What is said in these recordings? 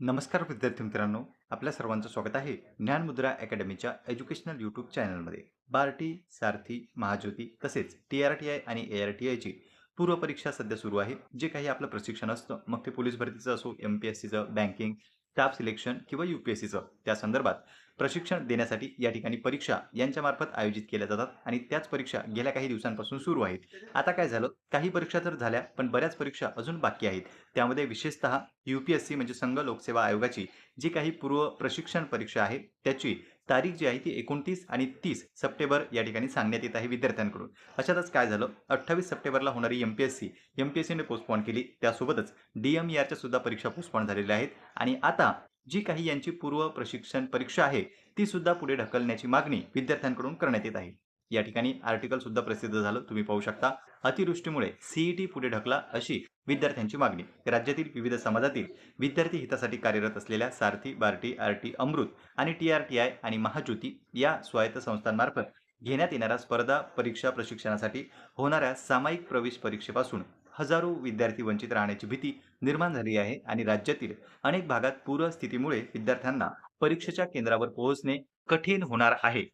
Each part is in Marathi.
नमस्कार विद्यार्थी मित्रांनो आपल्या सर्वांचं स्वागत आहे ज्ञानमुद्रा अकॅडमीच्या एज्युकेशनल यूट्यूब चॅनलमध्ये. बार्टी सारथी महाज्योती तसेच टी आर टी आय आणि ए आर टी आयची पूर्वपरीक्षा सध्या सुरू आहे. जे काही आपलं प्रशिक्षण असतं मग ते पोलीस भरतीचं असो एम पी एस सीचं बँकिंग स्टाफ सिलेक्शन किंवा यू पी एस सीचं त्या संदर्भात प्रशिक्षण देण्यासाठी या ठिकाणी परीक्षा यांच्यामार्फत आयोजित केल्या जातात आणि त्याच परीक्षा गेल्या काही दिवसांपासून सुरू आहेत. आता काय झालं? काही परीक्षा तर झाल्या पण बऱ्याच परीक्षा अजून बाकी आहेत. त्यामध्ये विशेषतः यू पी एस सी म्हणजे संघ लोकसेवा आयोगाची जी काही पूर्व प्रशिक्षण परीक्षा आहे त्याची तारीख जी आहे ती एकोणतीस आणि तीस सप्टेंबर या ठिकाणी सांगण्यात येत आहे विद्यार्थ्यांकडून. अशातच काय झालं? अठ्ठावीस सप्टेंबरला होणारी M P S C M P S सीने पोस्टपॉन केली. त्यासोबतच डी एम ई आरच्या सुद्धा परीक्षा पोस्टपॉन झालेल्या आहेत. आणि आता जी काही यांची पूर्व प्रशिक्षण परीक्षा आहे ती सुद्धा पुढे ढकलण्याची मागणी विद्यार्थ्यांकडून करण्यात येत आहे. या ठिकाणी आर्टिकल सुद्धा प्रसिद्ध झालं तुम्ही पाहू शकता. अतिवृष्टीमुळे सीईटी पुढे ढकला अशी विद्यार्थ्यांची मागणी. राज्यातील विविध समाजातील विद्यार्थी हितासाठी कार्यरत असलेल्या सारथी बार्टी आर टी अमृत आणि टी आर टी आय आणि महाज्योती या स्वायत्त संस्थांमार्फत घेण्यात येणाऱ्या स्पर्धा परीक्षा प्रशिक्षणासाठी होणाऱ्या सामायिक प्रवेश परीक्षेपासून हजारो विद्यार्थी वंचित राहण्याची भीती निर्माण झाली आहे आणि राज्यातील अनेक भागात पूरस्थितीमुळे विद्यार्थ्यांना परीक्षेच्या केंद्रावर पोहोचणे कठीण होणार आहे.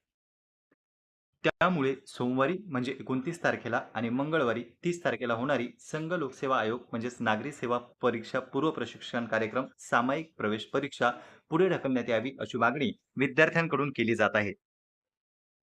त्यामुळे सोमवारी म्हणजे एकोणतीस तारखेला आणि मंगळवारी तीस तारखेला होणारी संघ लोकसेवा आयोग म्हणजेच नागरी सेवा परीक्षा पूर्व प्रशिक्षण कार्यक्रम सामायिक प्रवेश परीक्षा पुढे ढकलण्यात यावी अशी मागणी विद्यार्थ्यांकडून केली जात आहे.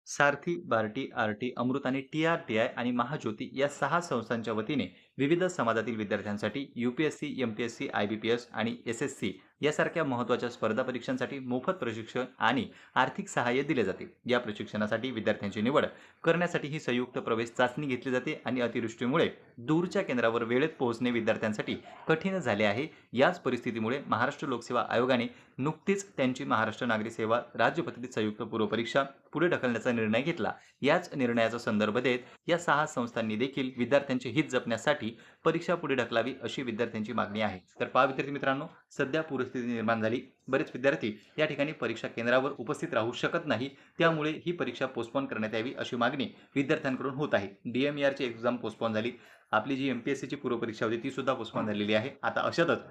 सारथी बार्टी आर टी अमृत आणि टी आर टी आय आणि महाज्योती या सहा संस्थांच्या वतीने विविध समाजातील विद्यार्थ्यांसाठी UPSC MPSC I B P S आणि एस एस सी यासारख्या महत्त्वाच्या स्पर्धा परीक्षांसाठी मोफत प्रशिक्षण आणि आर्थिक सहाय्य दिले जाते. या प्रशिक्षणासाठी विद्यार्थ्यांची निवड करण्यासाठी ही संयुक्त प्रवेश चाचणी घेतली जाते आणि अतिवृष्टीमुळे दूरच्या केंद्रावर वेळेत पोहोचणे विद्यार्थ्यांसाठी कठीण झाले आहे. याच परिस्थितीमुळे महाराष्ट्र लोकसेवा आयोगाने नुकतीच त्यांची महाराष्ट्र नागरी सेवा राज्यपद्धतीत संयुक्त पूर्वपरीक्षा पुढे ढकलण्याचा निर्णय घेतला. याच निर्णयाचा संदर्भ देत या सहा संस्थांनी देखील विद्यार्थ्यांचे हित जपण्यासाठी परीक्षा पुढे ढकलावी अशी विद्यार्थ्यांची मागणी आहे. तर पहा विद्यार्थी मित्रांनो सध्या परिस्थिती निर्माण झाली. बरेच विद्यार्थी या ठिकाणी परीक्षा केंद्रावर उपस्थित राहू शकत नाही. त्यामुळे ही परीक्षा पोस्टपोन करण्यात यावी अशी मागणी विद्यार्थ्यांकडून होत आहे. डी एम ची एक्झाम पोस्टपोन झाली. आपली जी एम पी एस सीची पूर्वपरीक्षा होती ती सुद्धा पोस्टपोन झालेली आहे. आता अशातच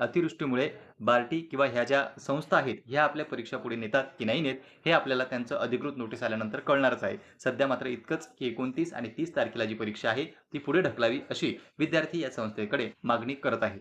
अतिवृष्टीमुळे बार्टी किंवा ह्या ज्या संस्था आहेत ह्या आपल्या परीक्षा पुढे नेतात की नाही नेत हे आपल्याला त्यांचं अधिकृत नोटीस आल्यानंतर कळणारच आहे. सध्या मात्र इतकंच की एकोणतीस आणि तीस तारखेला जी परीक्षा आहे ती पुढे ढकलावी अशी विद्यार्थी या संस्थेकडे मागणी करत आहेत